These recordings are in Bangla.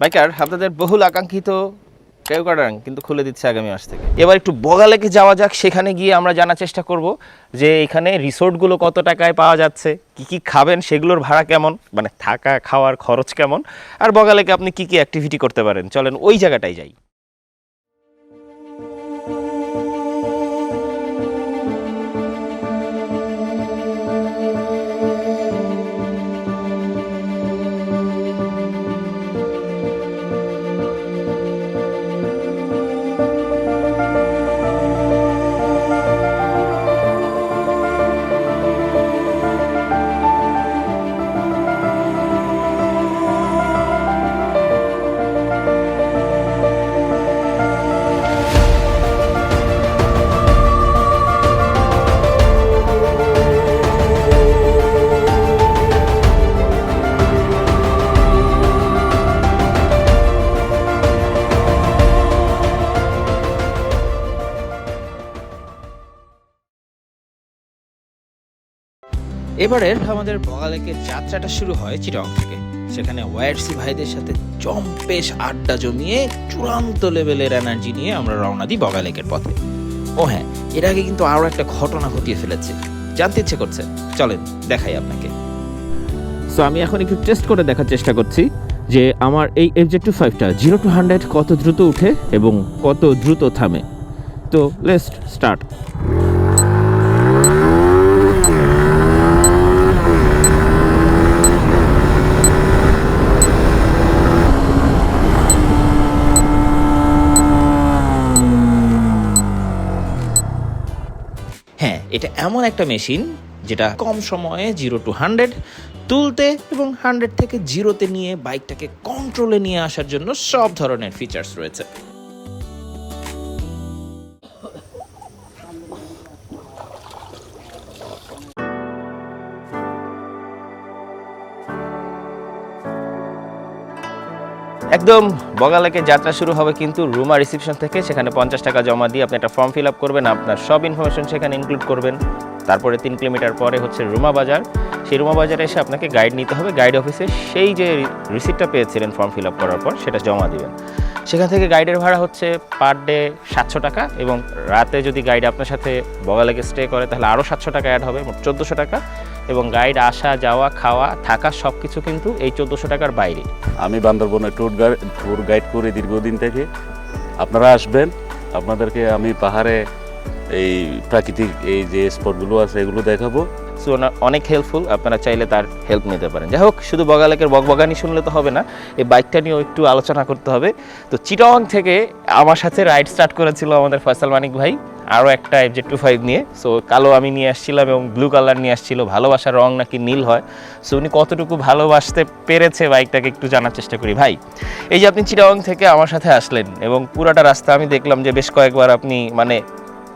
বাইকার আপনাদের বহুল আকাঙ্ক্ষিত কেউকাডাং কিন্তু খুলে দিচ্ছে আগামী মাস থেকে। এবার একটু বগালেকে যাওয়া যাক, সেখানে গিয়ে আমরা জানার চেষ্টা করব যে এখানে রিসোর্টগুলো কত টাকায় পাওয়া যাচ্ছে, কি কি খাবেন, সেগুলোর ভাড়া কেমন মানে থাকা, খাওয়ার খরচ কেমন, আর বগালেকে আপনি কি কি অ্যাক্টিভিটি করতে পারেন। চলেন ওই জায়গাটাই যাই। এবারের আমাদের বগালেকের যাত্রাটা শুরু হয় চিটং থেকে। সেখানে ওয়াইআরসি ভাইদের সাথে জম্পেশ আড্ডা জমিয়ে চূড়ান্ত লেভেলের এনার্জি নিয়ে আমরা রওনা দিই বগালেকের পথে। ও হ্যাঁ এর আগে কিন্তু আরও একটা ঘটনা ঘটিয়ে ফেলেছে। জানতে ইচ্ছে করছে। চলেন, দেখাই আপনাকে। সো আমি এখন একটু টেস্ট করে দেখার চেষ্টা করছি যে আমার এই এফজেড টু ফাইভটা জিরো টু হান্ড্রেড কত দ্রুত উঠে এবং কত দ্রুত থামে। তো লেস্ট স্টার্ট এটা এমন একটা মেশিন যেটা কম সময়ে জিরো টু হান্ড্রেড তুলতে এবং হান্ড্রেড থেকে জিরোতে নিয়ে বাইকটাকে কন্ট্রোলে নিয়ে আসার জন্য সব ধরনের ফিচার্স রয়েছে। একদম বগালেকে যাত্রা শুরু হবে কিন্তু রুমা রিসিপশন থেকে সেখানে পঞ্চাশ টাকা জমা দিয়ে আপনি একটা ফর্ম ফিল আপ করবেন, আপনার সব ইনফরমেশন সেখানে ইনক্লুড করবেন। তারপরে তিন কিলোমিটার পরে হচ্ছে রুমা বাজার। সেই রুমা বাজারে এসে আপনাকে গাইড নিতে হবে। গাইড অফিসে সেই যে রিসিপ্টটা পেয়েছিলেন ফর্ম ফিল আপ করার পর, সেটা জমা দিবেন। সেখান থেকে গাইডের ভাড়া হচ্ছে পার ডে সাতশো টাকা এবং রাতে যদি গাইড আপনার সাথে বগালেকে স্টে করে, তাহলে আরও সাতশো টাকা অ্যাড হবে, মোট চোদ্দোশো টাকা। এবং গাইড আসা যাওয়া খাওয়া থাকা সব কিছু কিন্তু এই চোদ্দোশো টাকার বাইরে। আমি বান্দরবনে ট্যুর গাইড ট্যুর গাইড করি দীর্ঘদিন থেকে। আপনারা আসবেন আপনাদেরকে আমি পাহাড়ে এই প্রাকৃতিক এই যে স্পটগুলো আছে এগুলো দেখাবো। সো অনেক হেল্পফুল আপনারা চাইলে তার হেল্প নিতে পারেন। যাই হোক শুধু বগালেকের বকবগানি শুনলে তো হবে না এই বাইকটা নিয়েও একটু আলোচনা করতে হবে। তো চিটং থেকে আমার সাথে রাইড স্টার্ট করেছিল আমাদের ফয়সাল মানিক ভাই। আরও একটা এফজেড টু ফাইভ নিয়ে। সো কালো আমি নিয়ে আসছিলাম এবং ব্লু কালার নিয়ে আসছিল। ভালোবাসার রং নাকি নীল হয়। সো উনি কতটুকু ভালোবাসতে পেরেছে বাইকটাকে একটু জানার চেষ্টা করি। ভাই এই যে আপনি চিটাং থেকে আমার সাথে আসলেন এবং পুরাটা রাস্তা আমি দেখলাম যে বেশ কয়েকবার আপনি মানে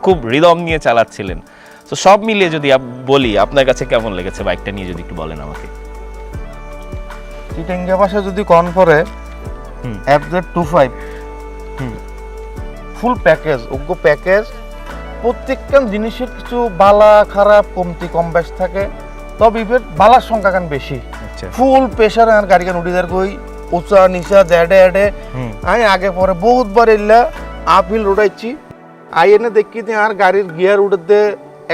খুব হৃদম নিয়ে চালাচ্ছিলেন। তো সব মিলিয়ে যদি বলি আপনার কাছে কেমন লেগেছে বাইকটা নিয়ে যদি একটু বলেন আমাকে? চিটেঙ্গা যদি কন পরে হুম। FZ two five full package ওগ্য package প্রত্যেকটা জিনিসের কিছু বালা খারাপ কমতি কম বেশ থাকে। তবে ইভেন বালার সংখ্যা কান বেশি? আচ্ছা। ফুল প্রেশার আর গাড়ি কান উঠি কই? উঁচা নিচা দেড়ে এডে। আমি আগে পরে বহুতবার এলা আপিল উড়াইছি। আই এনে দেখি আর গাড়ির গিয়ার উঠে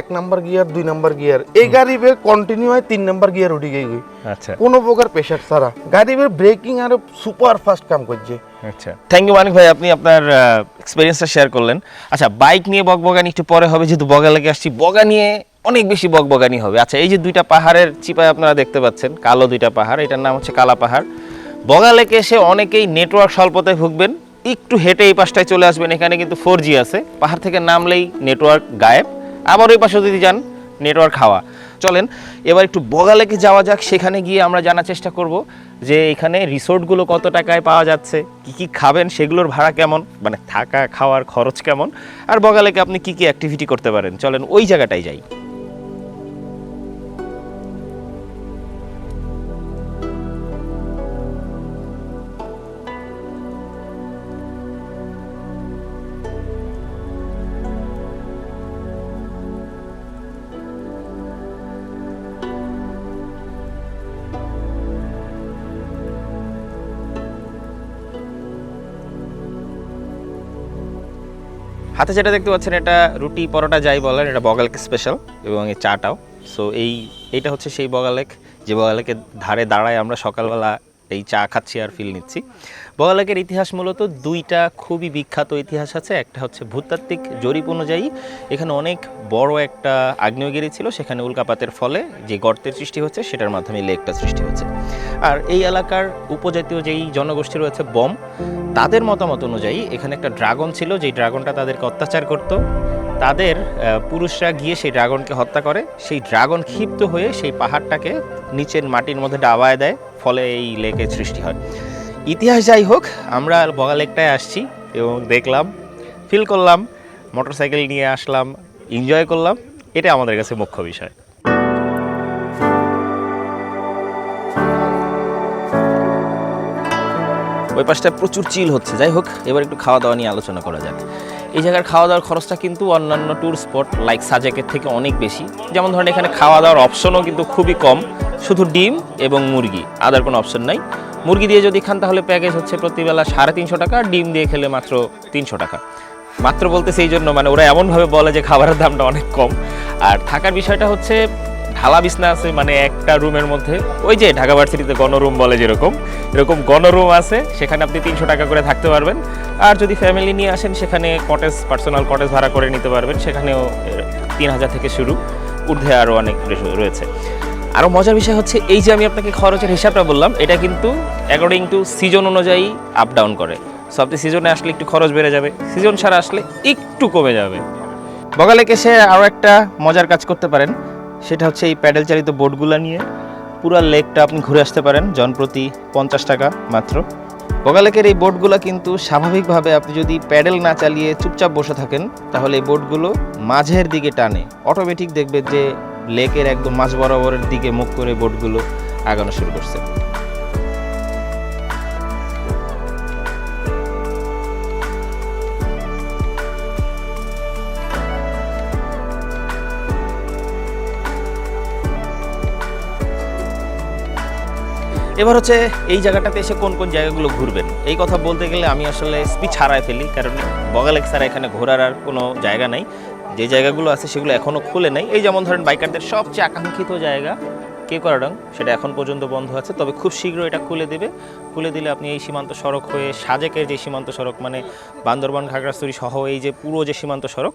এক নাম্বার গিয়ার দুই নাম্বার গিয়ার। এই গাড়ি বে কন্টিনিউ হয় তিন নাম্বার গিয়ার উঠে গই আচ্ছা। কোনো প্রকার প্রেশার ছাড়া। গাড়ি বের ব্রেকিং আর সুপার ফাস্ট কাম করছে। আচ্ছা। থ্যাংক ইউ মানিক ভাই আপনি আপনার এক্সপিরিয়েন্সটা শেয়ার করলেন। আচ্ছা বাইক নিয়ে বকবগানি একটু পরে হবে যেহেতু বগা লেগে আসছি। বগা নিয়ে অনেক বেশি বকবগানি হবে। আচ্ছা এই যে দুইটা পাহাড়ের চিপায় আপনারা দেখতে পাচ্ছেন কালো দুইটা পাহাড় এটার নাম হচ্ছে কালা পাহাড়। বগা লেকে এসে অনেকেই নেটওয়ার্ক স্বল্পতায় ভুগবেন। একটু হেঁটে এই পাশটায় চলে আসবেন এখানে কিন্তু ফোর জি আছে। পাহাড় থেকে নামলেই নেটওয়ার্ক গায়েব। আবার ওই পাশে যদি যান নেটওয়ার্ক হাওয়া। চলেন, এবার একটু বগালেকে যাওয়া যাক, সেখানে গিয়ে আমরা জানার চেষ্টা করব যে এখানে রিসোর্টগুলো কত টাকায় পাওয়া যাচ্ছে, কি কি খাবেন, সেগুলোর ভাড়া কেমন মানে থাকা, খাওয়ার খরচ কেমন, আর বগালেকে আপনি কি কি অ্যাক্টিভিটি করতে পারেন। চলেন, ওই জায়গাটাই যাই। হাতে যেটা দেখতে পাচ্ছেন, এটা রুটি পরোটা যাই বলেন, এটা বগালেক স্পেশাল এবং এই চাটাও। সো এই, এইটা হচ্ছে সেই বগালেক যে বগালেকের ধারে দাঁড়ায় আমরা সকালবেলা এই চা খাচ্ছি আর ফিল নিচ্ছি। বগালেকের ইতিহাস মূলত দুইটা খুবই বিখ্যাত ইতিহাস আছে, একটা হচ্ছে ভূতাত্ত্বিক জরিপ অনুযায়ী এখানে অনেক বড় একটা আগ্নেয়গিরি ছিল, সেখানে উল্কাপাতের ফলে যে গর্তের সৃষ্টি হচ্ছে সেটার মাধ্যমে লেকটা সৃষ্টি হচ্ছে। আর এই এলাকার উপজাতীয় যেই জনগোষ্ঠী রয়েছে বম, তাদের মতামত অনুযায়ী এখানে একটা ড্রাগন ছিল, যেই ড্রাগনটা তাদেরকে অত্যাচার করত। তাদের পুরুষরা গিয়ে সেই ড্রাগনকে হত্যা করে, সেই ড্রাগন ক্ষিপ্ত হয়ে সেই পাহাড়টাকে নিচের মাটির মধ্যে ডাবায় দেয়। ফলে এই লেকের সৃষ্টি হয়। ইতিহাস যাই হোক, আমরা বগা লেকটায় আসছি এবং দেখলাম ফিল করলাম মোটরসাইকেল নিয়ে আসলাম এনজয় করলাম এটা আমাদের কাছে মুখ্য বিষয়। ওই পাশটা প্রচুর চিল হচ্ছে। যাই হোক, এবার একটু খাওয়া দাওয়া নিয়ে আলোচনা করা যাক। এই জায়গার খাওয়া দাওয়ার খরচটা কিন্তু অন্যান্য ট্যুর স্পট লাইক সাজেকের থেকে অনেক বেশি। যেমন ধরেন এখানে খাওয়া দাওয়ার অপশনও কিন্তু খুবই কম। শুধু ডিম এবং মুরগি, আদার কোনো অপশন নাই। মুরগি দিয়ে যদি খান তাহলে প্যাকেজ হচ্ছে প্রতিবেলা সাড়ে তিনশো টাকা ডিম দিয়ে খেলে মাত্র তিনশো টাকা। মাত্র বলতে সেই জন্য মানে ওরা এমনভাবে বলে যে খাবারের দামটা অনেক কম। আর থাকার বিষয়টা হচ্ছে, ঢালা বিছনা আছে মানে একটা রুমের মধ্যে। ওই যে ঢাকা ভার্সিটিতে গণরুম বলে যেরকম, এরকম গণরুম আছে, সেখানে আপনি তিনশো টাকা করে থাকতে পারবেন। আর যদি ফ্যামিলি নিয়ে আসেন, সেখানে কটেজ পার্সোনাল কটেজ ভাড়া করে নিতে পারবেন। সেখানেও তিন হাজার থেকে শুরু। ঊর্ধ্বে আরও অনেক রয়েছে। আরও মজার বিষয় হচ্ছে এই যে আমি আপনাকে খরচের হিসাবটা বললাম, এটা কিন্তু অ্যাকর্ডিং টু সিজন অনুযায়ী আপ ডাউন করে। সো আপনি সিজনে আসলে একটু খরচ বেড়ে যাবে। সিজন ছাড়া আসলে একটু কমে যাবে। বগালেক এসে আরও একটা মজার কাজ করতে পারেন। সেটা হচ্ছে এই প্যাডেল চালিত বোটগুলো নিয়ে পুরো লেকটা আপনি ঘুরে আসতে পারেন জনপ্রতি পঞ্চাশ টাকা মাত্র। বগালেকের এই বোটগুলো কিন্তু স্বাভাবিকভাবে আপনি যদি প্যাডেল না চালিয়ে চুপচাপ বসে থাকেন, তাহলে এই বোটগুলো মাঝের দিকে টানে। অটোমেটিক দেখবেন যে লেকের একদম মাঝ বরাবরের দিকে মুখ করে বোটগুলো আগানো শুরু করছে। এবার হচ্ছে এই জায়গাটাতে এসে কোন কোন জায়গাগুলো ঘুরবেন? এই কথা বলতে গেলে আমি আসলে স্পিচ হারায় ফেলি, কারণ বগালেক ছাড়া এখানে ঘোরার আর কোনো জায়গা নাই। যে জায়গাগুলো আছে সেগুলো এখনও খুলে নাই। এই যেমন ধরেন বাইকারদের সবচেয়ে আকাঙ্ক্ষিত জায়গা কে করাডং, সেটা এখন পর্যন্ত বন্ধ আছে। তবে খুব শীঘ্র এটা খুলে দেবে। খুলে দিলে আপনি এই সীমান্ত সড়ক হয়ে সাজেকের যে সীমান্ত সড়ক মানে বান্দরবান খাগড়াছড়ি সহ এই যে পুরো যে সীমান্ত সড়ক,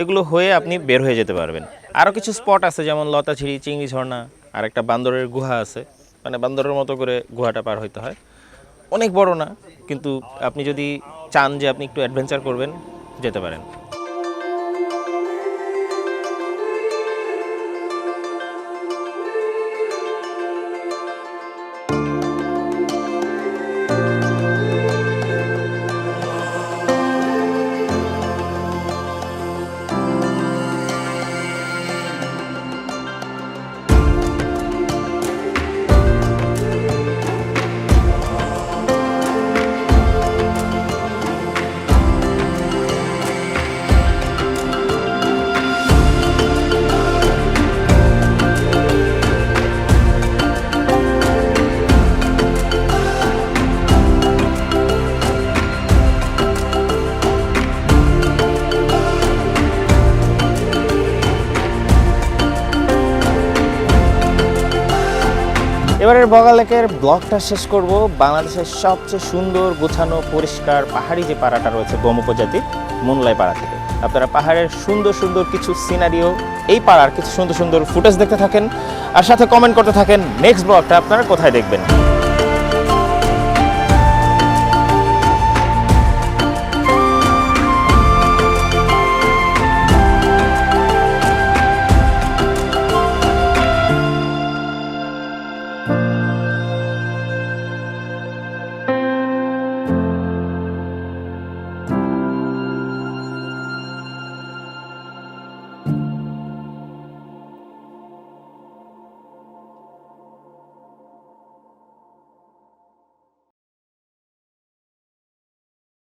এগুলো হয়ে আপনি বের হয়ে যেতে পারবেন। আরও কিছু স্পট আছে, যেমন লতাছিড়ি চিংড়ি ঝর্ণা আর একটা বান্দরের গুহা আছে। মানে বান্দরের মতো করে গুহাটা পার হইতে হয়। অনেক বড় না, কিন্তু আপনি যদি চান যে আপনি একটু অ্যাডভেঞ্চার করবেন, যেতে পারেন। এবারের বগালেকের ব্লকটা শেষ করব। বাংলাদেশের সবচেয়ে সুন্দর, গোছানো, পরিষ্কার পাহাড়ি যে পাড়াটা রয়েছে গম উপজাতির মুনলাই পাড়া থেকে। আপনারা পাহাড়ের সুন্দর সুন্দর কিছু সিনারিও এই পাড়ার কিছু সুন্দর সুন্দর ফুটেজ দেখতে থাকেন। আর সাথে কমেন্ট করতে থাকেন। নেক্সট ব্লগটা আপনারা কোথায় দেখবেন?